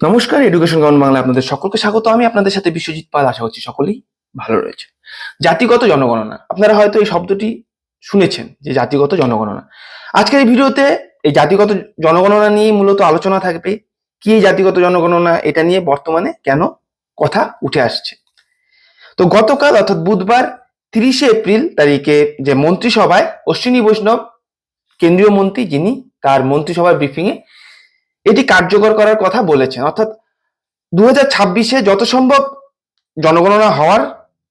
নমস্কার education ground Bangla আপনাদের সকলকে স্বাগত। আমি আপনাদের সাথে বিশ্বজিৎ পাল, আশা করছি সকলেই ভালো রয়েছে। জাতিগত জনগণনা, আপনারা হয়তো এই শব্দটি শুনেছেন যে জাতিগত জনগণনা। আজকের এই ভিডিওতে এই জাতিগত জনগণনা নিয়ে মূলত আলোচনা থাকবে, কি জাতিগত জনগণনা, এটা নিয়ে বর্তমানে কেন কথা উঠে আসছে। তো গতকাল, অর্থাৎ বুধবার, তিরিশে এপ্রিল তারিখে যে মন্ত্রিসভায় অশ্বিনী বৈষ্ণব, কেন্দ্রীয় মন্ত্রী যিনি, তার মন্ত্রিসভার ব্রিফিংয়ে এটি কার্যকর করার কথা বলেছেন। অর্থাৎ দু হাজার ছাব্বিশে যত সম্ভব জনগণনা হওয়ার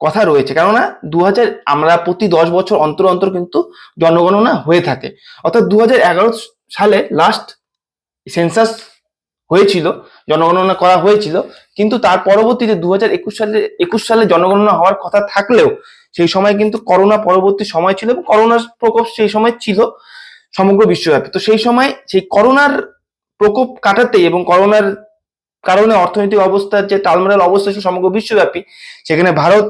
কথা রয়েছে। কেননা দু হাজার আমরা প্রতি দশ বছর অন্তর অন্তর কিন্তু জনগণনা হয়ে থাকে। অর্থাৎ দু হাজার এগারো সালে লাস্ট সেন্সাস হয়েছিল, জনগণনা করা হয়েছিল। কিন্তু তার পরবর্তীতে দু হাজার একুশ সালে একুশ সালে জনগণনা হওয়ার কথা থাকলেও সেই সময় কিন্তু করোনা পরবর্তী সময় ছিল এবং করোনার প্রকোপ সেই সময় ছিল সমগ্র বিশ্বব্যাপী। তো সেই সময় সেই করোনার প্রকোপ কাটাতে এবং করোনার কারণে অর্থনৈতিক অবস্থার যে টালমাটাল অবস্থা ছিল সমগ্র বিশ্বব্যাপী, সেখানে ভারত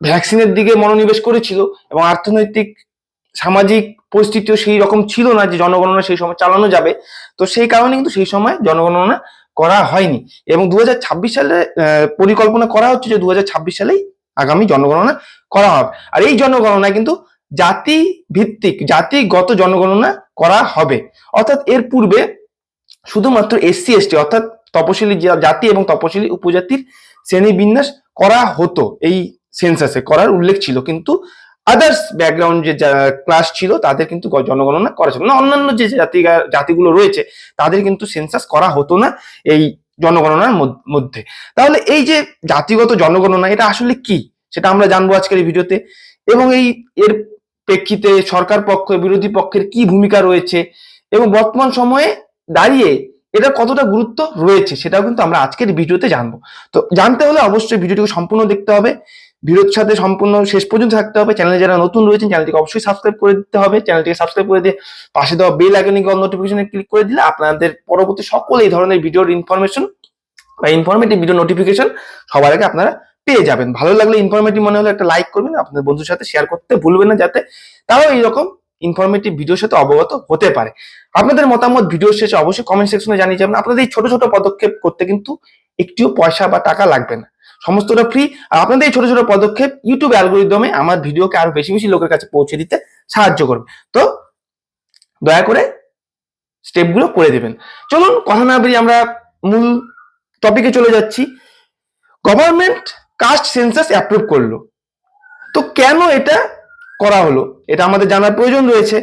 ভ্যাকসিনের দিকে মনোনিবেশ করেছিল এবং অর্থনৈতিক সামাজিক পরিস্থিতিও সেই রকম ছিল না যে জনগণনা সেই সময় চালানো যাবে। তো সেই কারণে কিন্তু সেই সময় জনগণনা করা হয়নি এবং দু হাজার ছাব্বিশ সালে পরিকল্পনা করা হচ্ছে যে দু হাজার ছাব্বিশ সালেই আগামী জনগণনা করা হবে। আর এই জনগণনা কিন্তু জাতি ভিত্তিক জাতিগত জনগণনা করা হবে। অর্থাৎ এর পূর্বে শুধুমাত্র এসসি এসটি অর্থাৎ তপশিলি জাতি এবং তপশিলি উপজাতির শ্রেণি বিন্যাস করা হতো। এই সেন্সাসে করার উল্লেখ ছিল। কিন্তু আদার্স ব্যাকগ্রাউন্ড যে ক্লাস ছিল, তাদের কিন্তু জনগণনা করা ছিল না। অন্যান্য যে জাতি, জাতিগুলো রয়েছে, তাদের কিন্তু সেন্সাস করা হতো না এই জনগণনার মধ্যে। তাহলে এই যে জাতিগত জনগণনা, এটা আসলে কি? সেটা আমরা জানব আজকের এই ভিডিওতে। এবং এই, এর প্রেক্ষিতে সরকার পক্ষ, বিরোধী পক্ষের কি ভূমিকা রয়েছে? এবং বর্তমান সময়ে দাঁড়িয়ে এটা কতটা গুরুত্ব রয়েছে সেটাও কিন্তু আমরা আজকের ভিডিওতে জানব। তো জানতে হলে অবশ্যই ভিডিওটিকে সম্পূর্ণ দেখতে হবে। ভিডিওর সাথে সম্পূর্ণ শেষ পর্যন্ত থাকতে হবে। চ্যানেলে যারা নতুন রয়েছেন, চ্যানেলটিকে অবশ্যই সাবস্ক্রাইব করে দিতে হবে। চ্যানেলটিকে সাবস্ক্রাইব করে দিয়ে পাশে দেওয়া বেল আইকনিক নোটিফিকেশনে ক্লিক করে দিলে আপনাদের পরবর্তী সকল এই ধরনের ভিডিওর ইনফরমেশন বা ইনফরমেটিভ ভিডিও নোটিফিকেশন সবার আগে আপনারা পেয়ে যাবেন। ভালো লাগলে ইনফরমেটিভ মনে হলে একটা লাইক করবেন, আপনাদের বন্ধুর সাথে শেয়ার করতে ভুলবেন না যাতে তারাও এইরকম ইনফরমেটিভ ভিডিওর সাথে অবগত হতে পারে। আপনাদের মতামত ভিডিও শেষে অবশ্যই কমেন্ট সেকশনে জানিয়ে যাবেন। আপনাদের এই ছোট ছোট পদক্ষেপ করতে কিন্তু একটিও পয়সা বা টাকা লাগবে না। সমস্তটা ফ্রি আর আপনাদের এই ছোট ছোট পদক্ষেপ ইউটিউব অ্যালগোরিদমে আমার ভিডিওকে আরও বেশি বেশি লোকের কাছে পৌঁছে দিতে সাহায্য করবে। তো দয়া করে স্টেপগুলো করে দেবেন। চলুন কথা না বেরিয়ে আমরা মূল টপিকে চলে যাচ্ছি। গভর্নমেন্ট কাস্ট সেন্সাস অ্যাপ্রুভ করল। তো কেন এটা করা হলো। এটা আমাদের জানার প্রয়োজন রয়েছে।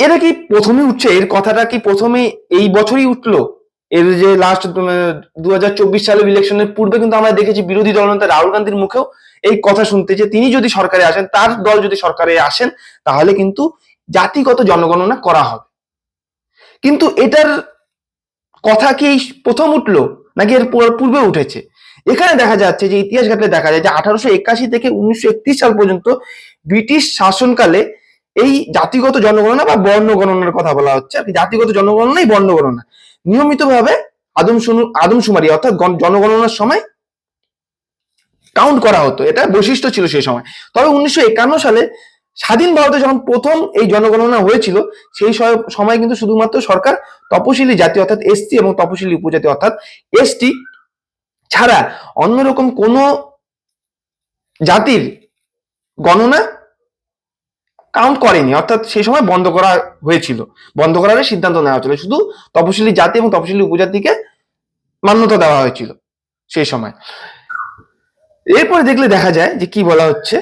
এটা কি প্রথমে উঠছে? এর কথাটা কি প্রথমে এই বছরই উঠল? এর যে লাস্ট দু চব্বিশ সালের ইলেকশনের পূর্বে কিন্তু আমরা দেখেছি বিরোধী দলনেতা রাহুল গান্ধীর মুখেও এই কথা শুনতে যে তিনি যদি সরকারে আসেন, তার দল যদি সরকারে আসেন, তাহলে কিন্তু জাতিগত জনগণনা করা হবে। কিন্তু এটার কথা কি প্রথম উঠল? নাকি এর পূর্বে উঠেছে? এখানে দেখা যাচ্ছে যে ইতিহাস ঘাটলে দেখা যায় যে আঠারোশো একাশি থেকে উনিশশো একত্রিশ সাল পর্যন্ত ব্রিটিশ শাসনকালে এই জাতিগত জনগণনা বা বর্ণ গণনার কথা বলা হচ্ছে। আর কি জাতিগত জনগণনাই বর্ণ গণনা নিয়মিতভাবে আদমশুনু, আদমশুমারি অর্থাৎ জনগণনার সময় কাউন্ট করা হতো। এটা বৈশিষ্ট্য ছিল সেই সময়। তবে উনিশশো একান্ন সালে স্বাধীন ভারতে যখন প্রথম এই জনগণনা হয়েছিল, সেই সময় কিন্তু শুধুমাত্র সরকার তপশিলি জাতি অর্থাৎ এসটি এবং তপশিলি উপজাতি অর্থাৎ এসটি ছাড়া অন্যরকম কোনো জাতির গণনা কাউন্ট করেনি। অর্থাৎ সেই সময় বন্ধ করা হয়েছিল। বন্ধ করার সিদ্ধান্ত নেওয়া হয়েছিল। শুধু তপশিলি জাতি এবং তপশিলি উপজাতিকে মান্যতা দেওয়া হয়েছিল সেই সময়। এরপরে দেখলে দেখা যায় যে কি বলা হচ্ছে?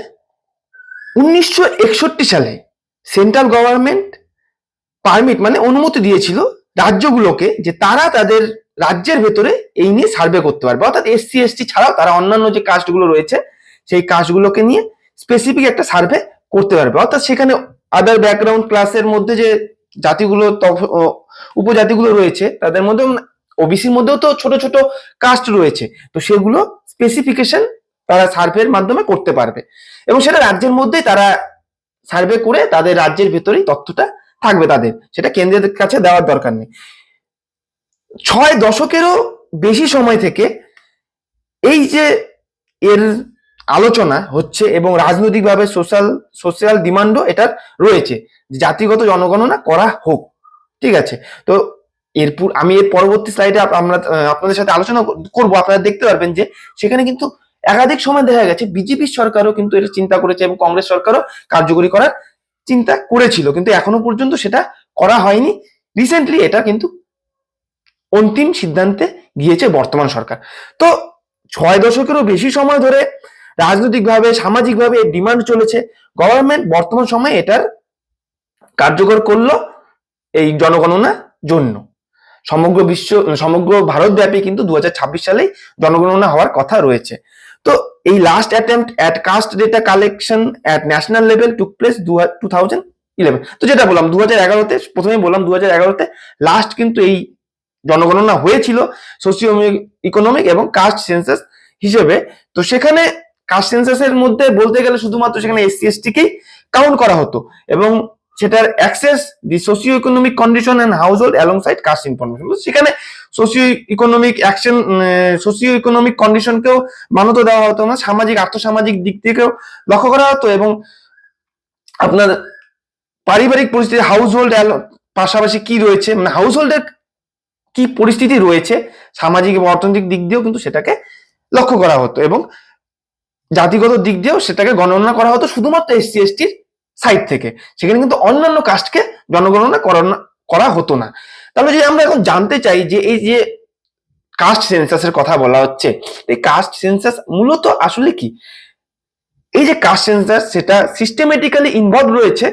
উনিশশো একষট্টি সালে সেন্ট্রাল গভর্নমেন্ট পারমিট মানে অনুমতি দিয়েছিল রাজ্যগুলোকে যে তারা তাদের রাজ্যের ভেতরে এই নিয়ে সার্ভে করতে পারবে। অর্থাৎ এসসি এসটি ছাড়াও তারা অন্যান্য যে কাস্টগুলো রয়েছে, সেই কাস্টগুলোকে নিয়ে স্পেসিফিক একটা সার্ভে করতে পারবে। অর্থাৎ সেখানে আদার ব্যাকগ্রাউন্ড ক্লাসের মধ্যে যে জাতিগুলো উপজাতিগুলো রয়েছে, তাদের মধ্যে ওবিসির মধ্যেও তো ছোট ছোট কাস্ট রয়েছে, তো সেগুলো স্পেসিফিকেশন তারা সার্ভের মাধ্যমে করতে পারবে। এবং সেটা রাজ্যের মধ্যেই তারা সার্ভে করে তাদের রাজ্যের ভেতরেই তথ্যটা থাকবে তাদের। সেটা কেন্দ্রের কাছে দেওয়ার দরকার নেই। ছয় দশকেরও বেশি সময় থেকে এই যে এর আলোচনা হচ্ছে এবং রাজনৈতিকভাবে সোশ্যাল সোশ্যাল ডিমান্ডও এটার রয়েছে জাতিগত জনগণনা করা হোক। ঠিক আছে? তো এরপর আমি এর পরবর্তী স্লাইডে আমরা আপনাদের সাথে আলোচনা করব। আপনারা দেখতে পারবেন যে সেখানে কিন্তু একাধিক সময় দেখা গেছে বিজেপির সরকারও কিন্তু এটা চিন্তা করেছে এবং কংগ্রেস সরকারও কার্যকরী করার চিন্তা করেছিল, কিন্তু এখনও পর্যন্ত সেটা করা হয়নি। রিসেন্টলি এটা কিন্তু অন্তিম সিদ্ধান্তে গিয়েছে বর্তমান সরকার। তো ছয় দশকেরও বেশি সময় ধরে রাজনৈতিকভাবে, সামাজিকভাবে ডিমান্ড চলেছে। গভর্নমেন্ট বর্তমান সময়ে এটার কার্যকর করল এই জনগণনা জন্য। সমগ্র বিশ্ব, সমগ্র ভারতব্যাপী কিন্তু দু হাজার ছাব্বিশ সালেই জনগণনা হওয়ার কথা রয়েছে। তো এই last attempt at caste data collection at national level took place two thousand eleven তো যেটা বললাম দু হাজার এগারোতে প্রথমে বললাম দু হাজার এগারোতে লাস্ট কিন্তু এই জনগণনা হয়েছিল সোসিও ইকোনমিক এবং কাস্ট সেন্সাস হিসেবে। তো সেখানে কাস্ট সেন্সাসের মধ্যে বলতে গেলে শুধুমাত্র সেখানে এসসি এসটিকেই কাউন্ট করা হতো এবং সেটার access the socio economic condition and household alongside caste information সেখানে socio economic action socio economic কন্ডিশনকেও মানত দেওয়া হতো না, সামাজিক, আর্থসামাজিক দিক থেকেও লক্ষ্য করা হতো এবং আপনার পারিবারিক পরিস্থিতি হাউস হোল্ড পাশাপাশি কি রয়েছে মানে হাউস হোল্ডের কি পরিস্থিতি রয়েছে, সামাজিক এবং অর্থনৈতিক দিক দিয়েও কিন্তু সেটাকে লক্ষ্য করা হতো এবং জাতিগত দিক দিয়েও সেটাকে গণনা করা হতো শুধুমাত্র এসসি এসটির সাইড থেকে। সেখানে কিন্তু অন্যান্য কাস্টকে জনগণনা করানো করা হতো না। তাহলে যদি আমরা এখন জানতে চাই যে এই যে কাস্ট সেন্সাসের কথা বলা হচ্ছে, এই কাস্ট সেন্সাস মূলত আসলে কি? এই যে কাস্ট সেন্সাস সেটা সিস্টেমেটিক্যালি ইনভলভ রয়েছে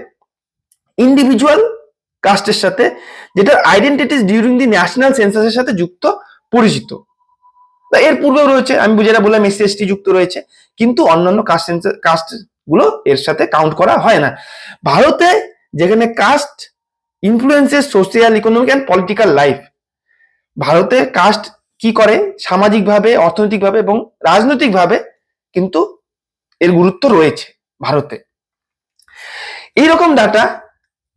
ইন্ডিভিজুয়াল কাস্টের সাথে, যেটার আইডেন্টিটিস ডিউরিং দি ন্যাশনাল সেন্সাসের সাথে যুক্ত, পরিচিত। এর পূর্বেও রয়েছে, আমি যেটা বললাম এসসি এসটি যুক্ত রয়েছে, কিন্তু অন্যান্য কাস্ট কাস্টগুলো এর সাথে কাউন্ট করা হয় না। ভারতে যেখানে caste influences social economic and political life ভারতে কাস্ট কি করে? সামাজিকভাবে, অর্থনৈতিকভাবে এবং রাজনৈতিকভাবে কিন্তু এর গুরুত্ব রয়েছে ভারতে। এইরকম ডাটা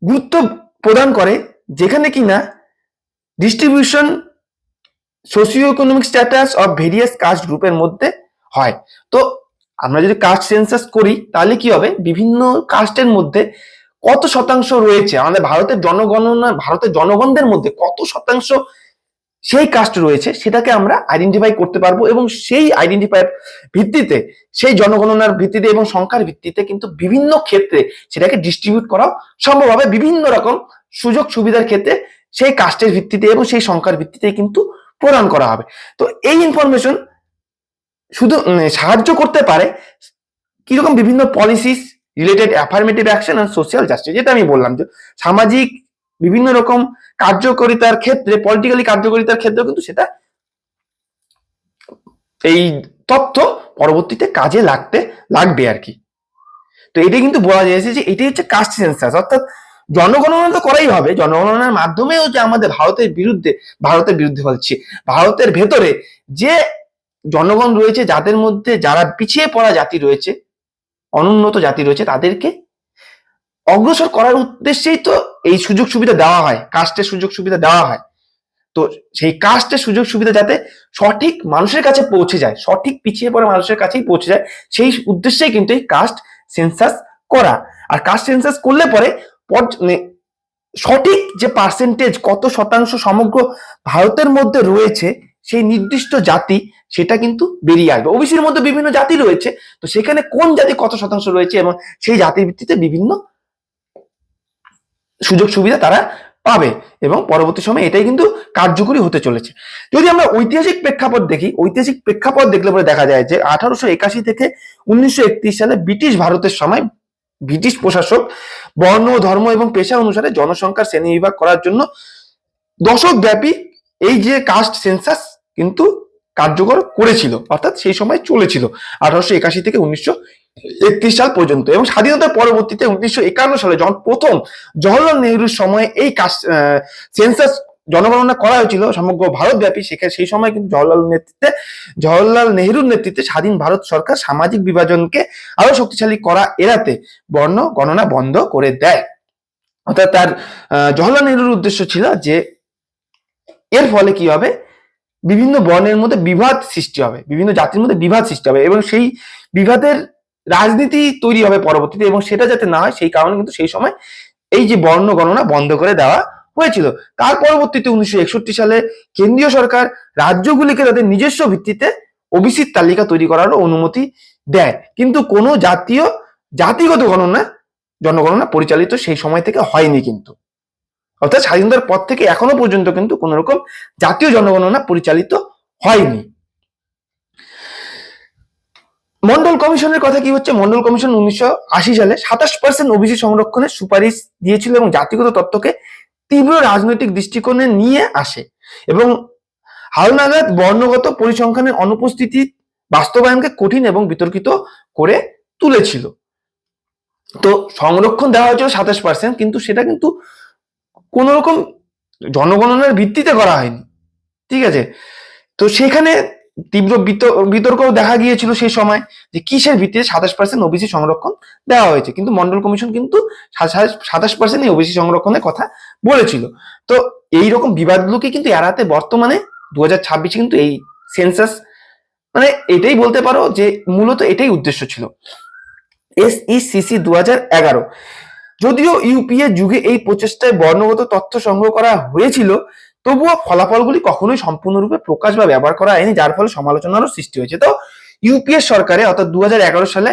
গুরুত্ব প্রদান করে যেখানে কিনা distribution socio economic status of various caste গ্রুপের মধ্যে হয়। তো আমরা যদি কাস্ট সেন্সাস করি, তাহলে কি হবে? বিভিন্ন কাস্টের মধ্যে কত শতাংশ রয়েছে? আমাদের ভারতের জনগণনা, ভারতের জনগণদের মধ্যে কত শতাংশ সেই কাস্ট রয়েছে? সেটাকে আমরা আইডেন্টিফাই করতে পারব এবং সেই আইডেন্টিফাই ভিত্তিতে, সেই জনগণনার ভিত্তিতে এবং সংখ্যার ভিত্তিতে কিন্তু বিভিন্ন ক্ষেত্রে সেটাকে ডিস্ট্রিবিউট করা সম্ভব হবে। বিভিন্ন রকম সুযোগ সুবিধার ক্ষেত্রে সেই কাস্টের ভিত্তিতে এবং সেই সংখ্যার ভিত্তিতে কিন্তু প্রদান করা হবে। তো এই ইনফরমেশন শুধু সাহায্য করতে পারে কীরকম বিভিন্ন পলিসিস রিলেটেড অ্যাফার্মেটিভ অ্যাকশন আর সোশ্যাল জাস্টিস যেটা আমি বললাম যে সামাজিক বিভিন্ন রকম কার্যকরিতার ক্ষেত্রে পলিটিক্যালি কার্যকরিতার ক্ষেত্রেও কিন্তু সেটা এই তথ্য পরবর্তীতে কাজে লাগতে লাগবে আর কি। তো এটাই কিন্তু বলা যাচ্ছে যে এটাই হচ্ছে কাস্ট সেন্সাস অর্থাৎ জনগণনা তো করাই হবে, জনগণনার মাধ্যমেও যে আমাদের ভারতের বিরুদ্ধে ভারতের বিরুদ্ধে বলছি, ভারতের ভেতরে যে জনগণ রয়েছে, যাদের মধ্যে যারা পিছিয়ে পড়া জাতি রয়েছে অনুন্নত জাতি রয়েছে তাদেরকে অগ্রসর করার উদ্দেশ্যেই তো এই সুযোগ সুবিধা দেওয়া হয় কাস্টের সুযোগ সুবিধা দেওয়া হয়। তো সেই কাস্টের সুযোগ সুবিধা যাতে সঠিক মানুষের কাছে পৌঁছে যায়, সঠিক পিছিয়ে পড়া মানুষের কাছেই পৌঁছে যায়, সেই উদ্দেশ্যেই কিন্তু এই কাস্ট সেন্সাস করা। আর কাস্ট সেন্সাস করলে পরে মানে সঠিক যে পার্সেন্টেজ কত শতাংশ সমগ্র ভারতের মধ্যে রয়েছে সেই নির্দিষ্ট জাতি সেটা কিন্তু বেরিয়ে আসবে। ওবিসির মধ্যে বিভিন্ন জাতি রয়েছে, তো সেখানে কোন জাতি কত শতাংশ রয়েছে এবং সেই জাতির ভিত্তিতে বিভিন্ন সুযোগ সুবিধা তারা পাবে এবং পরবর্তী সময়ে এটাই কিন্তু কার্যকরী হতে চলেছে। যদি আমরা ঐতিহাসিক প্রেক্ষাপট দেখি, ঐতিহাসিক প্রেক্ষাপট দেখলে পরে দেখা যায় যে আঠারোশো একাশি থেকে উনিশশো একত্রিশ সালে ব্রিটিশ ভারতের সময় ব্রিটিশ প্রশাসক বর্ণ, ধর্ম এবং পেশা অনুসারে জনসংখ্যার শ্রেণি বিভাগ করার জন্য দশক ব্যাপী এই যে কাস্ট সেন্সাস কিন্তু কার্যকর করেছিল, অর্থাৎ সেই সময় চলেছিল, আঠারোশো একাশি থেকে উনিশশো একত্রিশ সাল পর্যন্ত এবং স্বাধীনতার পরবর্তীতে উনিশশো একান্ন সালে যখন প্রথম জওহরলাল নেহরুর সময় এই সেন্সাস জনগণনা করা হয়েছিল সমগ্র ভারতব্যাপী, সেখানে সেই সময় কিন্তু জওহরলাল নেতৃত্বে, জওহরলাল নেহরুর নেতৃত্বে স্বাধীন ভারত সরকার সামাজিক বিভাজনকে আরও শক্তিশালী করা এড়াতে বর্ণ গণনা বন্ধ করে দেয়। অর্থাৎ তার জওহরলাল নেহরুর উদ্দেশ্য ছিল যে এর ফলে কি হবে? বিভিন্ন বর্ণের মধ্যে বিভাদ সৃষ্টি হবে, বিভিন্ন জাতির মধ্যে বিভাদ সৃষ্টি হবে এবং সেই বিভাদের রাজনীতি তৈরি হবে পরবর্তীতে এবং সেটা যাতে না হয় সেই কারণে কিন্তু সেই সময় এই যে বর্ণ গণনা বন্ধ করে দেওয়া হয়েছিল। তার পরবর্তীতে উনিশশো একষট্টি সালে কেন্দ্রীয় সরকার রাজ্যগুলিকে তাদের নিজস্ব ভিত্তিতে ওবিসির তালিকা তৈরি করারও অনুমতি দেয়। কিন্তু কোনো জাতীয়, জাতিগত গণনা, জনগণনা পরিচালিত সেই সময় থেকে হয়নি কিন্তু। অর্থাৎ স্বাধীনতার পর থেকে এখনও পর্যন্ত কিন্তু কোন রকম জাতীয় জনগণনা পরিচালিত হয়নি। মন্ডল কমিশনের কথা কি হচ্ছে? মন্ডল কমিশন উনিশশো আশি সালে সাতাশ পার্সেন্ট ওবিসি সংরক্ষণের সুপারিশ দিয়েছিল এবং জাতিগত তত্ত্বকে তীব্র রাজনৈতিক দৃষ্টিকোণে নিয়ে আসে এবং হালনাগাদ বর্ণগত পরিসংখ্যানের অনুপস্থিতি বাস্তবায়নকে কঠিন এবং বিতর্কিত করে তুলেছিল। তো সংরক্ষণ দেওয়া হয়েছিল সাতাশ পার্সেন্ট কিন্তু সেটা কিন্তু কোন রকম জনগণনার ভিত্তিতে করা হয়নি। ঠিক আছে? তো সেখানে তীব্র বিতর্ক দেখা গিয়েছিল সেই সময় যে কিসের ভিত্তিতে সাতাশ পার্সেন্ট ওবিসি সংরক্ষণ দেওয়া হয়েছে। কিন্তু মন্ডল কমিশন কিন্তু সাতাশ পার্সেন্ট এই ওবিসি সংরক্ষণের কথা বলেছিল। তো এই রকম বিবাদগুলোকে কিন্তু এড়াতে বর্তমানে দু হাজার ছাব্বিশে কিন্তু এই সেন্সাস মানে এটাই বলতে পারো যে মূলত এটাই উদ্দেশ্য ছিল। এস ইসিসি দু হাজার এগারো যদিও ইউপিএ যুগে এই প্রচেষ্টায় বর্ণগত তথ্য সংগ্রহ করা হয়েছিল, তবুও ফলাফলগুলি কখনোই সম্পূর্ণরূপে প্রকাশ বা ব্যবহার করা হয়নি, যার ফলে সমালোচনারও সৃষ্টি হয়েছে। তো ইউপিএ সরকারে অর্থাৎ দু সালে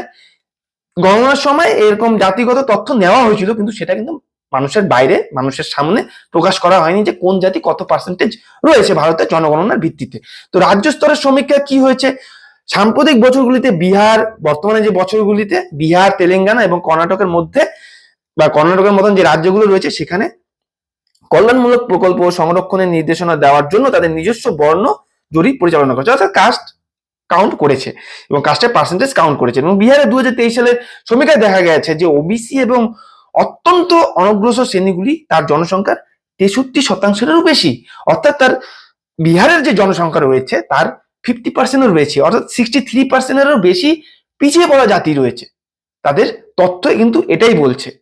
গণনার সময় এরকম জাতিগত তথ্য নেওয়া হয়েছিল, কিন্তু সেটা কিন্তু মানুষের বাইরে, মানুষের সামনে প্রকাশ করা হয়নি যে কোন জাতি কত পার্সেন্টেজ রয়েছে ভারতের জনগণনার ভিত্তিতে। তো রাজ্য স্তরের সমীক্ষা কি হয়েছে? সাম্প্রতিক বছরগুলিতে বিহার, বর্তমানে যে বছরগুলিতে বিহার, তেলেঙ্গানা এবং কর্ণাটকের মধ্যে বা কর্ণাটকের মতন যে রাজ্যগুলো রয়েছে সেখানে কল্যাণমূলক প্রকল্প সংরক্ষণের নির্দেশনা দেওয়ার জন্য তাদের নিজস্ব বর্ণ জরিপ পরিচালনা করেছে, অর্থাৎ কাস্ট কাউন্ট করেছে এবং কাস্টের পার্সেন্টেজ কাউন্ট করেছে। এবং বিহারে দু হাজার তেইশ সালের সমীক্ষায় দেখা গেছে যে ওবিসি এবং অত্যন্ত অনগ্রসর শ্রেণীগুলি তার জনসংখ্যার তেষট্টি শতাংশেরও বেশি। অর্থাৎ তার বিহারের যে জনসংখ্যা রয়েছে তার ফিফটি পার্সেন্টেরও বেশি অর্থাৎ সিক্সটি থ্রি পার্সেন্টেরও বেশি পিছিয়ে পড়া জাতি রয়েছে। তাদের তথ্য কিন্তু এটাই বলছে।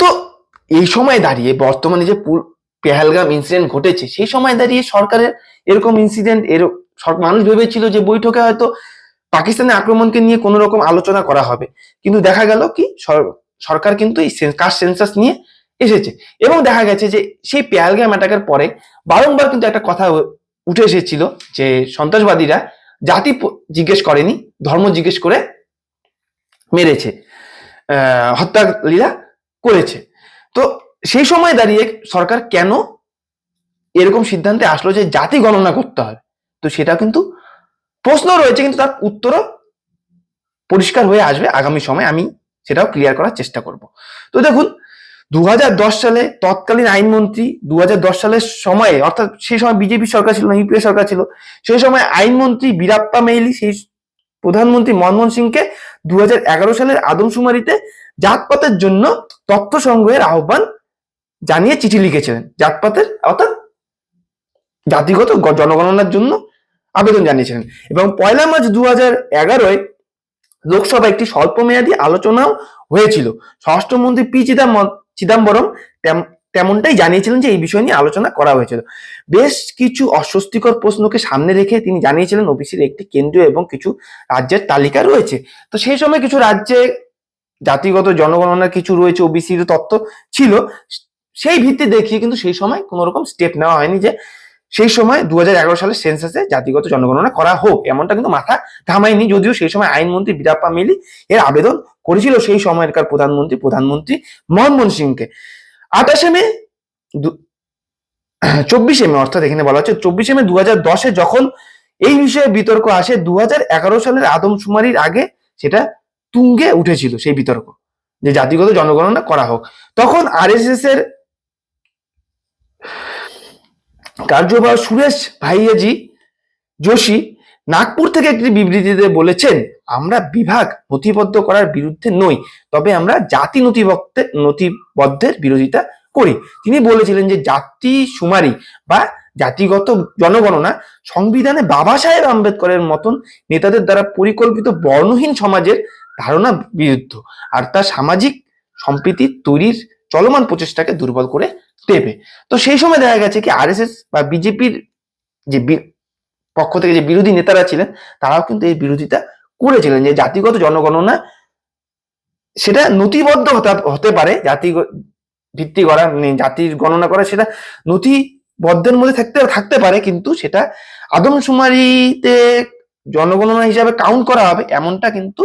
তো এই সময় দাঁড়িয়ে বর্তমানে যে পেহেলগাম ইনসিডেন্ট ঘটেছে, সেই সময় দাঁড়িয়ে সরকারের এরকম ইনসিডেন্ট এর মানুষ ভেবেছিল যে বৈঠকে হয়তো পাকিস্তানের আক্রমণকে নিয়ে কোনো রকম আলোচনা করা হবে। কিন্তু দেখা গেল কি সরকার কিন্তু এই কাস্ট সেন্সাস নিয়ে এসেছে। এবং দেখা গেছে যে সেই পেহেলগাম অ্যাটাকের পরে বারংবার কিন্তু একটা কথা উঠে এসেছিল যে সন্ত্রাসবাদীরা জাতি জিজ্ঞেস করেনি, ধর্ম জিজ্ঞেস করে মেরেছে। হত্যালীলা করেছে। তো সেই সময় দাঁড়িয়ে সরকার কেন এরকম সিদ্ধান্তে আসলো যে জাতি গণনা করতে হবে? তো সেটা কিন্তু প্রশ্ন রয়েছে, কিন্তু তার উত্তরও পরিষ্কার হয়ে আসবে আগামী সময়। আমি সেটাও ক্লিয়ার করার চেষ্টা করব। তো দেখুন দু হাজার দশ সালে তৎকালীন আইনমন্ত্রী দু হাজার দশ সালের সময়ে, অর্থাৎ সেই সময় বিজেপি সরকার ছিল না ইউপিএ সরকার ছিল, সেই সময় আইনমন্ত্রী বীরাপ্পা মেইলি, সেই প্রধানমন্ত্রী মনমোহন সিংকে দু হাজার এগারো সালের আদমশুমারিতে জাতপাতের জন্য তথ্য সংগ্রহের আহ্বান জানিয়ে চিঠি লিখেছিলেন। জাতপাতের অর্থাৎ জাতিগত জনগণনার জন্য আবেদন জানিয়েছিলেন। এবং পয়লা মার্চ দু হাজার এগারোয় লোকসভা একটি স্বল্পমেয়াদী আলোচনাও হয়েছিল। স্বরাষ্ট্রমন্ত্রী পি চিদাম্বর চিদাম্বরম তেম- তেমনটাই জানিয়েছিলেন যে এই বিষয় নিয়ে আলোচনা করা হয়েছিল। বেশ কিছু অস্বস্তিকর প্রশ্নকে সামনে রেখে তিনি জানিয়েছিলেন, ওবিসির একটি কেন্দ্রীয় এবং কিছু রাজ্যের তালিকা রয়েছে। তো সেই সময় কিছু রাজ্যে জাতিগত জনগণনার কিছু রয়েছে ওবিসির তত্ত্ব ছিল। সেই ভিত্তি দেখিয়ে কিন্তু সেই সময় কোনো রকম স্টেপ নেওয়া হয়নি যে সেই সময় দু সালের সেন্সাসে জাতিগত জনগণনা করা হোক, এমনটা কিন্তু মাথা ঘামায়নি। যদিও সেই সময় আইনমন্ত্রী বীরাপ্পা মিলি এর আবেদন করেছিল সেই সময়কার প্রধানমন্ত্রী প্রধানমন্ত্রী মনমোহন সিংকে। আঠাশে মে চব্বিশে মে, অর্থাৎ এখানে বলা হচ্ছে চব্বিশে মে দু যখন এই বিষয়ে বিতর্ক আসে দু হাজার এগারো সালের আদমশুমারির আগে সেটা তুঙ্গে উঠেছিল সেই বিতর্ক। যে জাতিগত জনগণনা করা হোক। তখন আরএসএস এর কার্যবাহ সুরেশ ভাইয়াজি যোশী নাগপুর থেকে একটি বিবৃতিতে বলেছেন, আমরা বিভাগ নথিবদ্ধ করার বিরুদ্ধে নই, তবে আমরা জাতি নথিবদ্ধে নথিবদ্ধের বিরোধিতা করি। তিনি বলেছিলেন যে জাতি সুমারি বা জাতিগত জনগণনা সংবিধানে বাবা সাহেব আম্বেদকরের মতন নেতাদের দ্বারা পরিকল্পিত বর্ণহীন সমাজের ধারণা বিরুদ্ধ। আর তা সামাজিক সম্প্রীতি তৈরির চলমান প্রচেষ্টাকে দুর্বল করে দেবে। তো সেই সময় দেখা গেছে কি আরএসএস বা বিজেপির যে পক্ষ থেকে যে বিরোধী নেতারা ছিলেন, তারাও কিন্তু এই বিরোধিতা করেছিলেন। যে জাতিগত জনগণনা, সেটা নথিবদ্ধ হতে পারে। জাতি ভিত্তি করা মানে জাতির গণনা করা, সেটা নথিবদ্ধের মধ্যে থাকতে থাকতে পারে। কিন্তু সেটা আদমশুমারিতে জনগণনা হিসাবে কাউন্ট করা হবে, এমনটা কিন্তু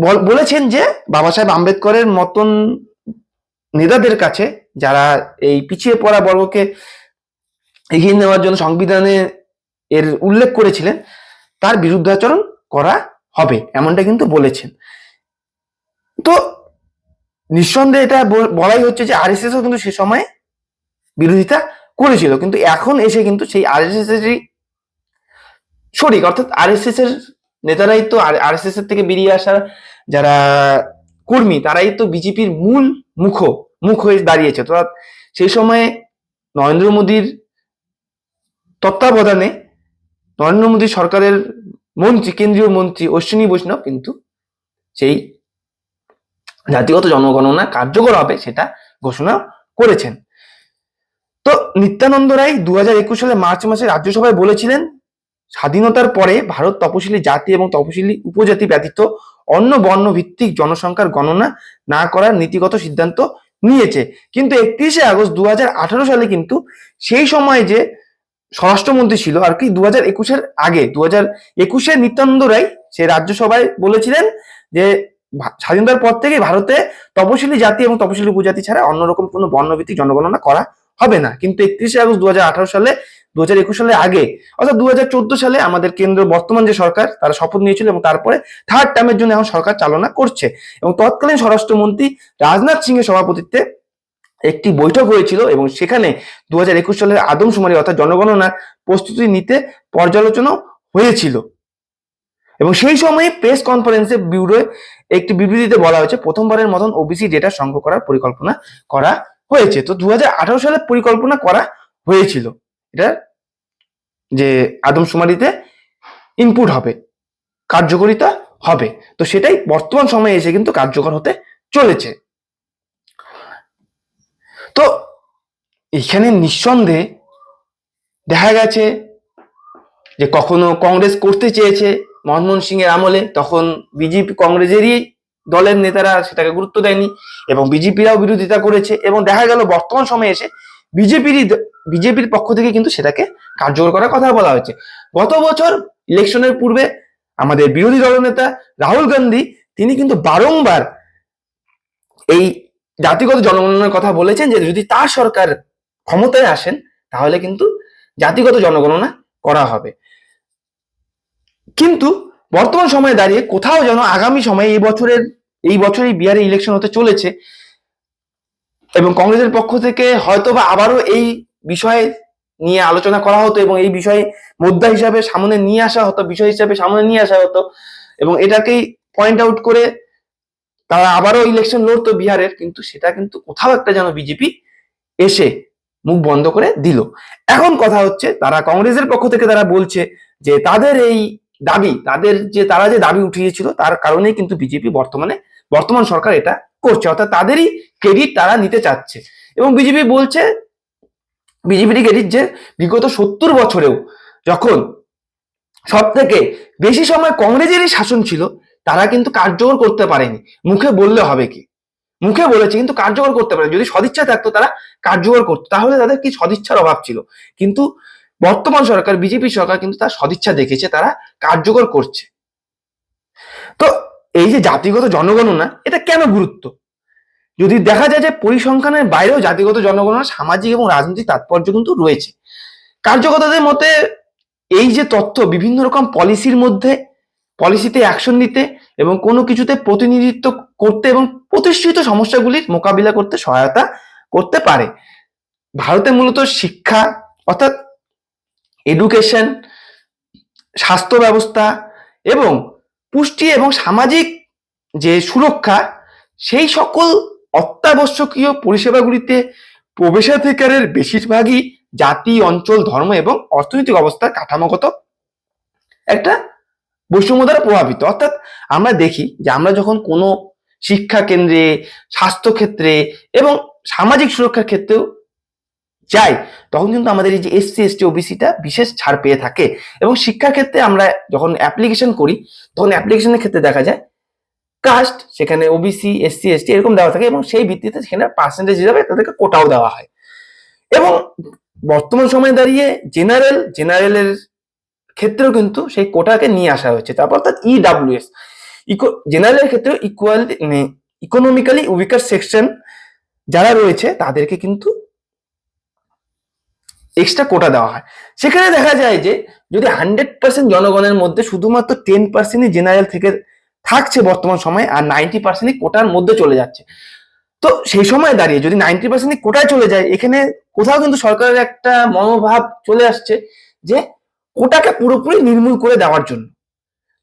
বলেছেন যে বাবা সাহেব আম্বেদকরের মতন নেতাদের কাছে যারা এই পিছিয়ে পড়া বর্গকে এগিয়ে নেওয়ার জন্য সংবিধানে এর উল্লেখ করেছিলেন, তার বিরুদ্ধাচরণ করা হবে, এমনটা কিন্তু বলেছেন। তো নিঃসন্দেহে এটা বল- বলাই হচ্ছে যে আরএসএসও কিন্তু সে সময় বিরোধিতা করেছিল, কিন্তু এখন এসে কিন্তু সেই আরএসএস এরই শরিক অর্থাৎ আরএসএস এর নেতারাই তো আরএসএস এর থেকে বেরিয়ে আসার যারা কর্মী, তারাই তো বিজেপির মূল মুখ মুখ হয়ে দাঁড়িয়েছে। অর্থাৎ সেই সময়ে নরেন্দ্র মোদীর তত্ত্বাবধানে নরেন্দ্র মোদী সরকারের মন্ত্রী, কেন্দ্রীয় মন্ত্রী অশ্বিনী বৈষ্ণব কিন্তু সেই জাতিগত জনগণনা কার্যকর হবে সেটা ঘোষণা করেছেন। তো নিত্যানন্দ রায় দু হাজার একুশ সালে মার্চ মাসে রাজ্যসভায় বলেছিলেন স্বাধীনতার পরে ভারত তপশিলি জাতি এবং তপশিলি উপজাতি ব্যতীত অন্য বর্ণ ভিত্তিক জনসংখ্যার গণনা না করার নীতিগত সিদ্ধান্ত নিয়েছে। কিন্তু একত্রিশে আগস্ট দুহাজার আঠারো সালে কিন্তু সেই সময় যে স্বরাষ্ট্রমন্ত্রী ছিল, আর কি দু হাজার একুশের আগে দু হাজার একুশে নিত্যানন্দ রায় সে রাজ্যসভায় বলেছিলেন যে স্বাধীনতার পর থেকে ভারতে তপশিলি জাতি এবং তপশিলি উপজাতি ছাড়া অন্যরকম কোনো বর্ণভিত্তিক জনগণনা করা হবে না। কিন্তু একত্রিশে আগস্ট দু হাজার আঠারো সালে দু হাজার একুশ সালে আগে, অর্থাৎ দু হাজার চোদ্দ সালে আমাদের কেন্দ্র বর্তমান যে সরকার, তারা শপথ নিয়েছিল এবং তারপরে থার্ড টার্মের জন্য এখন সরকার চালনা করছে। এবং তৎকালীন স্বরাষ্ট্রমন্ত্রী রাজনাথ সিং এর সভাপতিত্বে একটি বৈঠক হয়েছিল এবং সেখানে দু হাজার একুশ সালের আদমশুমারি অর্থাৎ জনগণনার প্রস্তুতি নিতে পর্যালোচনা হয়েছিল। এবং সেই সময়ে প্রেস কনফারেন্সে ব্যুরো একটি বিবৃতিতে বলা হয়েছে, প্রথমবারের মতন ওবিসি ডেটা সংগ্রহ করার পরিকল্পনা করা হয়েছে। তো দু হাজার আঠারো সালে পরিকল্পনা করা হয়েছিল। এটা যে আদমশুমারিতে ইনপুট হবে, কার্যকরিতা হবে। তো সেটাই বর্তমান সময়ে এসে কিন্তু কার্যকর হতে চলেছে। তো এখানে নিঃসন্দেহে দেখা গেছে যে কখনো কংগ্রেস করতে চেয়েছে মনমোহন সিং এর আমলে, তখন বিজেপি কংগ্রেসেরই দলের নেতারা সেটাকে গুরুত্ব দেয়নি এবং বিজেপিরাও বিরোধিতা করেছে এবং দেখা গেল বর্তমান সময়ে এসে বিজেপিরই বিজেপির পক্ষ থেকে কিন্তু সেটাকে কার্যকর করার কথা বলা হয়েছে। গত বছর ইলেকশনের পূর্বে আমাদের বিরোধী দলনেতা রাহুল গান্ধী, তিনি কিন্তু বারংবার এই জাতিগত জনগণনার কথা বলেছেন যে যদি তার সরকার ক্ষমতায় আসেন, তাহলে কিন্তু জাতিগত জনগণনা করা হবে। কিন্তু বর্তমান সময়ে দাঁড়িয়ে কোথাও যেন আগামী সময়ে এই বছরের, এই বছরই বিহারে ইলেকশন হতে চলেছে এবং কংগ্রেসের পক্ষ থেকে হয়তোবা আবারও এই বিষয়ে নিয়ে আলোচনা করা হতো এবং এই বিষয়ে মুদ্রা হিসাবে সামনে নিয়ে আসা হতো, বিষয় হিসাবে সামনে নিয়ে আসা হতো এবং এটাকেই পয়েন্ট আউট করে তারা আবারও ইলেকশন লড়তো বিহারের, কিন্তু সেটা কিন্তু কোথাও একটা যেন বিজেপি এসে মুখ বন্ধ করে দিল। এখন কথা হচ্ছে, তারা কংগ্রেসের পক্ষ থেকে তারা বলছে যে তাদের এই দাবি, তাদের যে, তারা যে দাবি উঠিয়েছিল, তার কারণেই কিন্তু বিজেপি বর্তমানে, বর্তমান সরকার এটা করছে, অর্থাৎ তাদেরই ক্রেডিট তারা নিতে চাচ্ছে। এবং বিজেপি বলছে বিজেপির ক্রেডিট যে বিগত সত্তর বছরেও যখন সব থেকে বেশি সময় কংগ্রেসেরই শাসন ছিল, তারা কিন্তু কার্যকর করতে পারেনি। মুখে বললে হবে কি? মুখে বলেছে, কিন্তু কার্যকর করতে পারে যদি সদিচ্ছা থাকতো, তারা কার্যকর করতো। তাহলে তাদের কি সদিচ্ছার অভাব ছিল? কিন্তু বর্তমান সরকার বিজেপি সরকার কিন্তু তার সদিচ্ছা দেখেছে, তারা কার্যকর করছে। তো এই যে জাতিগত জনগণনা এটা কেন গুরুত্ব? যদি দেখা যায় যে পরিসংখ্যানের বাইরেও জাতিগত জনগণনা সামাজিক এবং রাজনৈতিক তাৎপর্য কিন্তু রয়েছে। কার্যকর্তাদের মতে, এই যে তথ্য বিভিন্ন রকম পলিসির মধ্যে, পলিসিতে অ্যাকশন নিতে এবং কোনো কিছুতে প্রতিনিধিত্ব করতে এবং প্রতিষ্ঠিত সমস্যাগুলির মোকাবিলা করতে সহায়তা করতে পারে। ভারতে মূলত শিক্ষা, অর্থাৎ এডুকেশন স্বাস্থ্য ব্যবস্থা এবং পুষ্টি এবং সামাজিক যে সুরক্ষা, সেই সকল অত্যাবশ্যকীয় পরিষেবাগুলিতে প্রবেশাধিকারের বেশিরভাগই জাতি, অঞ্চল, ধর্ম এবং অর্থনৈতিক অবস্থার কাঠামোগত একটা বৈষম্য দ্বারা প্রভাবিত। অর্থাৎ আমরা দেখি যে আমরা যখন কোনো শিক্ষা কেন্দ্রে স্বাস্থ্য ক্ষেত্রে এবং সামাজিক সুরক্ষার ক্ষেত্রেও যাই, তখন কিন্তু আমাদের এই যে এসসি এসটি ওবিসিটা বিশেষ ছাড় পেয়ে থাকে। এবং শিক্ষার ক্ষেত্রে আমরা যখন অ্যাপ্লিকেশন করি, তখন অ্যাপ্লিকেশনের ক্ষেত্রে দেখা যায় কাস্ট সেখানে ওবিসি এসসি এসটি এরকম দেওয়া থাকে এবং সেই ভিত্তিতে সেখানে পার্সেন্টেজ হিসাবে তাদেরকে কোটাও দেওয়া হয়। এবং বর্তমান সময়ে দাঁড়িয়ে জেনারেল জেনারেলের ক্ষেত্রেও কিন্তু সেই কোটাকে নিয়ে আসা হয়েছে। তারপর অর্থাৎ ইডাব্লিউএস ইকো জেনারেলের ক্ষেত্রেও ইকুয়াল ইকোনমিক্যালি উইকার সেকশন যারা রয়েছে, তাদেরকে কিন্তু এক্সট্রা কোটা দেওয়া হয়। সেখানে দেখা যায় যে, যদি হান্ড্রেড পার্সেন্ট জনগণের মধ্যে শুধুমাত্র টেন পার্সেন্টই জেনারেল থেকে থাকছে বর্তমান সময়ে, আর নাইনটি পার্সেন্টই কোটার মধ্যে চলে যাচ্ছে। তো সেই সময় দাঁড়িয়ে যদি নাইনটি পার্সেন্ট কোটায় চলে যায়, এখানে কোথাও কিন্তু সরকারের একটা মনোভাব চলে আসছে যে কোটাকে পুরোপুরি নির্মূল করে দেওয়ার জন্য।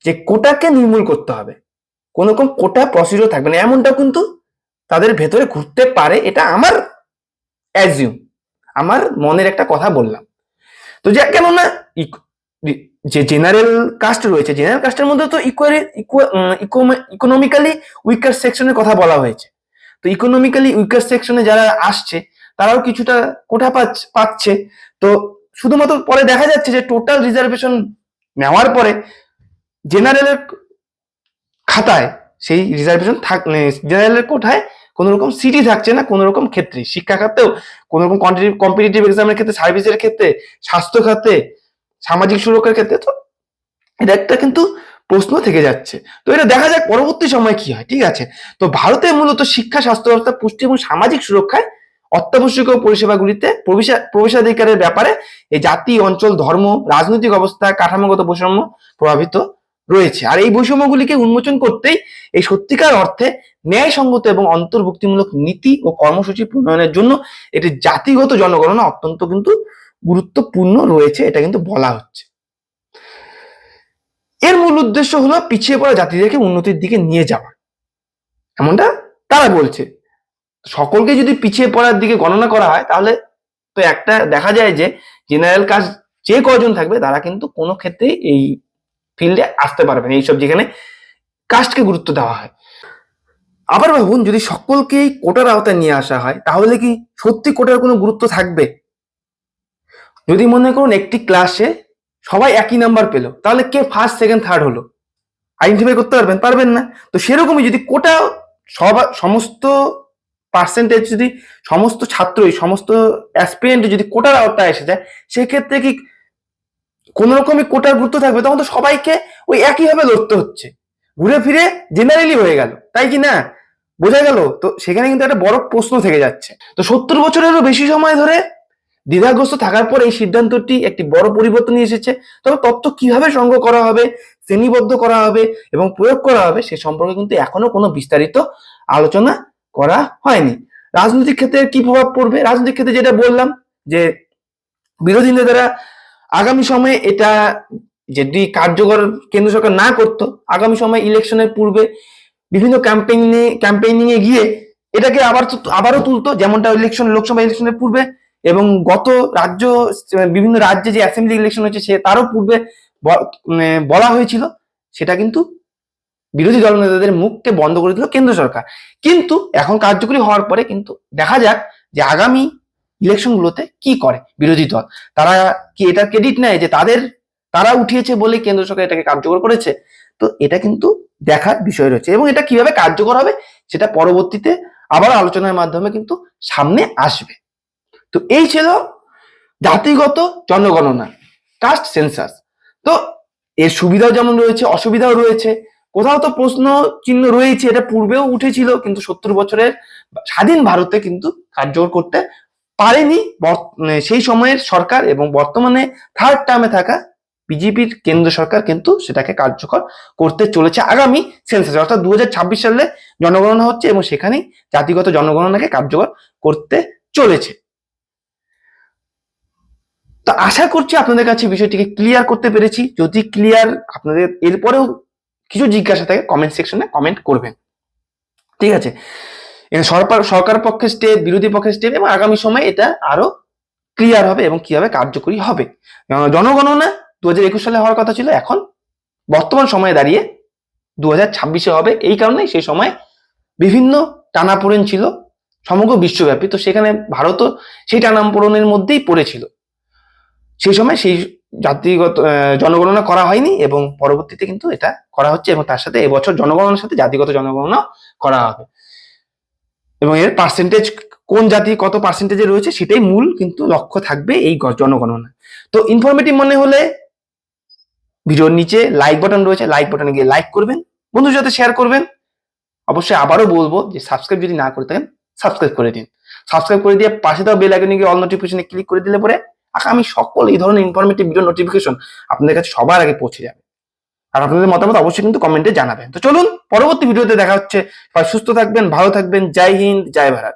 যে কোটাকে নির্মূল করতে হবে। কোন রকম কোটা প্রসিডিওর থাকবে না। এমনটা কিন্তু তাদের ভেতরে ঘুরতে পারে, এটা আমার অ্যাজিউম আমার মনের একটা কথা বললাম। তো যা কেননা যে জেনারেল কাস্ট রয়েছে জেনারেল কাস্টের মধ্যে তো ইকোনমিক্যালি উইকার সেকশনের কথা বলা হয়েছে। তো ইকোনমিক্যালি উইকার সেকশনে যারা আসছে, তারাও কিছুটা কোঠা পাচ্ছে পাচ্ছে। তো শুধুমাত্র পরে দেখা যাচ্ছে যে টোটাল রিজার্ভেশন নেওয়ার পরে জেনারেলের খাতায় সেই রিজার্ভেশন থাক জেনারেলের কোঠায় কোনো রকম সিটি থাকছে না কোনো রকম ক্ষেত্রে, শিক্ষা খাতেও কোনো রকম কম্পিটিটিভ এক্সামের ক্ষেত্রে সার্ভিসের ক্ষেত্রে, স্বাস্থ্য খাতে, সামাজিক সুরক্ষার ক্ষেত্রে তো এটা একটা কিন্তু প্রশ্ন থেকে যাচ্ছে। তো এটা দেখা যাক পরবর্তী সময় কি হয়, ঠিক আছে? তো ভারতে মূলত শিক্ষা, স্বাস্থ্য ব্যবস্থা, পুষ্টি এবং সামাজিক সুরক্ষায় অত্যাবশ্যকীয় পরিষেবাগুলিতে প্রবেশা- প্রবেশাধিকারের ব্যাপারে এই জাতি, অঞ্চল, ধর্ম, রাজনৈতিক অবস্থা, কাঠামোগত বৈষম্য প্রভাবিত রয়েছে। আর এই বৈষম্যগুলিকে উন্মোচন করতেই এই সত্যিকার অর্থে ন্যায়সঙ্গত এবং অন্তর্ভুক্তিমূলক নীতি ও কর্মসূচি প্রণয়নের জন্য এটি জাতিগত জনগণনা অত্যন্ত কিন্তু গুরুত্বপূর্ণ রয়েছে, এটা কিন্তু বলা হচ্ছে। এর মূল উদ্দেশ্য হলো পিছিয়ে পড়া জাতিদেরকে উন্নতির দিকে নিয়ে যাওয়া। এমনটা তারা বলছে। সকলকে যদি পিছিয়ে পড়ার দিকে গণনা করা হয়, তাহলে তো একটা দেখা যায় যে জেনারেল কাজ যে কজন থাকবে, তারা কিন্তু কোনো ক্ষেত্রেই এই ফিল্ডে আসতে পারবেন এইসব যেখানে কাস্টকে গুরুত্ব দেওয়া হয়। আবার ভাবুন, যদি সকলকেই কোটার আওতায় নিয়ে আসা হয়, তাহলে কি সত্যি কোটার কোনো গুরুত্ব থাকবে? যদি মনে করুন একটি ক্লাসে সবাই একই নাম্বার পেল, তাহলে কে ফার্স্ট সেকেন্ড থার্ড হলো? আইডেন্টিফাই করতে পারবেন পারবেন না। তো সেরকমই যদি কোটা সবার সমস্ত পার্সেন্টেজ যদি সমস্ত ছাত্রই, সমস্ত অ্যাসপিরেন্ট যদি কোটার আওতায় এসে যায়, সেক্ষেত্রে কি কোন রকমই কোটার গুরুত্ব থাকবে, তখন তো সবাইকে ওই একইভাবে লড়তে হচ্ছে। ঘুরে ফিরে জেনারেলি হয়ে গেল, তাই কি না? বোঝা গেল? তো সেখানে কিন্তু একটা বড় প্রশ্ন থেকে যাচ্ছে। তো সত্তর বছরেরও বেশি সময় ধরে দ্বিধাগ্রস্ত থাকার পর এই সিদ্ধান্তটি একটি বড় পরিবর্তন নিয়ে এসেছে। তবে তত্ত্ব কীভাবে সংগ্রহ করা হবে, শ্রেণীবদ্ধ করা হবে এবং প্রয়োগ করা হবে, সে সম্পর্কে কিন্তু এখনও কোনো বিস্তারিত আলোচনা করা হয়নি। রাজনৈতিক ক্ষেত্রে কি প্রভাব পড়বে? রাজনৈতিক ক্ষেত্রে যেটা বললাম যে বিরোধী নেতারা আগামী সময়ে এটা যদি কার্যকর কেন্দ্র সরকার না করতো, আগামী সময় ইলেকশনের পূর্বে বিভিন্ন ক্যাম্পেইনে ক্যাম্পেইনিং এ গিয়ে এটাকে আবার আবারও তুলতো, যেমনটা ইলেকশন লোকসভা ইলেকশনের পূর্বে এবং গত রাজ্য, বিভিন্ন রাজ্যে যে অ্যাসেম্বলি ইলেকশন হচ্ছে সে তারও পূর্বে মানে বলা হয়েছিল, সেটা কিন্তু বিরোধী দল নেতাদের মুখকে বন্ধ করে দিল কেন্দ্র সরকার। কিন্তু এখন কার্যকরী হওয়ার পরে কিন্তু দেখা যাক যে আগামী ইলেকশন গুলোতে কি করে? বিরোধী দল। তারা কি এটা ক্রেডিট নেয় যে তাদের, তারা উঠিয়েছে বলে কেন্দ্র সরকার এটাকে কার্যকর করেছে? তো এটা কিন্তু দেখার বিষয় রয়েছে এবং এটা কীভাবে কার্যকর হবে সেটা পরবর্তীতে আবার আলোচনার মাধ্যমে কিন্তু সামনে আসবে। তো এই ছিল জাতিগত জনগণনা কাস্ট সেন্সাস তো এর সুবিধাও যেমন রয়েছে, অসুবিধাও রয়েছে। কোথাও তো প্রশ্ন চিহ্ন রয়েছে এটা পূর্বেও উঠেছিল, কিন্তু সত্তর বছরের স্বাধীন ভারতে কিন্তু কার্যকর করতে পারেনি মানে সেই সময়ের সরকার এবং বর্তমানে থার্ড টার্মে থাকা বিজেপির কেন্দ্র সরকার কিন্তু সেটাকে কার্যকর করতে চলেছে আগামী সেন্সাস অর্থাৎ দু হাজার ছাব্বিশ সালে জনগণনা হচ্ছে এবং সেখানেই জাতিগত জনগণনাকে কার্যকর করতে চলেছে। তো আশা করছি আপনাদের কাছে বিষয়টিকে ক্লিয়ার করতে পেরেছি। যদি ক্লিয়ার আপনাদের, এরপরেও কিছু জিজ্ঞাসা থাকে কমেন্ট সেকশনে কমেন্ট করবেন। ঠিক আছে? সরকার সরকার স্টেপ বিরোধী পক্ষের স্টেপ এবং আগামী সময়ে এটা আরও ক্লিয়ার হবে এবং কীভাবে কার্যকরী হবে। জনগণনা দু হাজার একুশ সালে হওয়ার কথা ছিল, এখন বর্তমান সময়ে দাঁড়িয়ে দু হাজার ছাব্বিশে হবে। এই কারণে সেই সময় বিভিন্ন টানাপোড়েন ছিল, সমগ্র বিশ্বব্যাপী। তো সেখানে ভারতও সেই টানাপোড়েনের মধ্যেই পড়েছিল। সেই সময় সেই জাতিগত জনগণনা করা হয়নি এবং পরবর্তীতে কিন্তু এটা করা হচ্ছে এবং তার সাথে এবছর জনগণনার সাথে জাতিগত জনগণনা করা হবে। এবং এর পার্সেন্টেজ কোন জাতি কত পার্সেন্টেজে রয়েছে সেটাই মূল কিন্তু লক্ষ্য থাকবে এই জনগণনা তো ইনফরমেটিভ মনে হলে ভিডিওর নিচে লাইক বাটন রয়েছে লাইক বাটনে গিয়ে লাইক করবেন বন্ধুর সাথে শেয়ার করবেন। অবশ্যই আবারও বলব যে সাবস্ক্রাইব যদি না করে থাকেন সাবস্ক্রাইব করে দিন। সাবস্ক্রাইব করে দিয়ে পাশে দেওয়া বেল আইকনে গিয়ে অল নোটিফিকেশনে ক্লিক করে দিলে পরে আগামী সকল এই ধরনের ইনফরমেটিভ ভিডিও নোটিফিকেশন আপনাদের কাছে সবার আগে পৌঁছে যাবে। আর আপনাদের মতামত অবশ্যই কিন্তু কমেন্টে জানাবেন। তো চলুন, পরবর্তী ভিডিওতে দেখা হচ্ছে। সুস্থ থাকবেন, ভালো থাকবেন। জয় হিন্দ, জয় ভারত।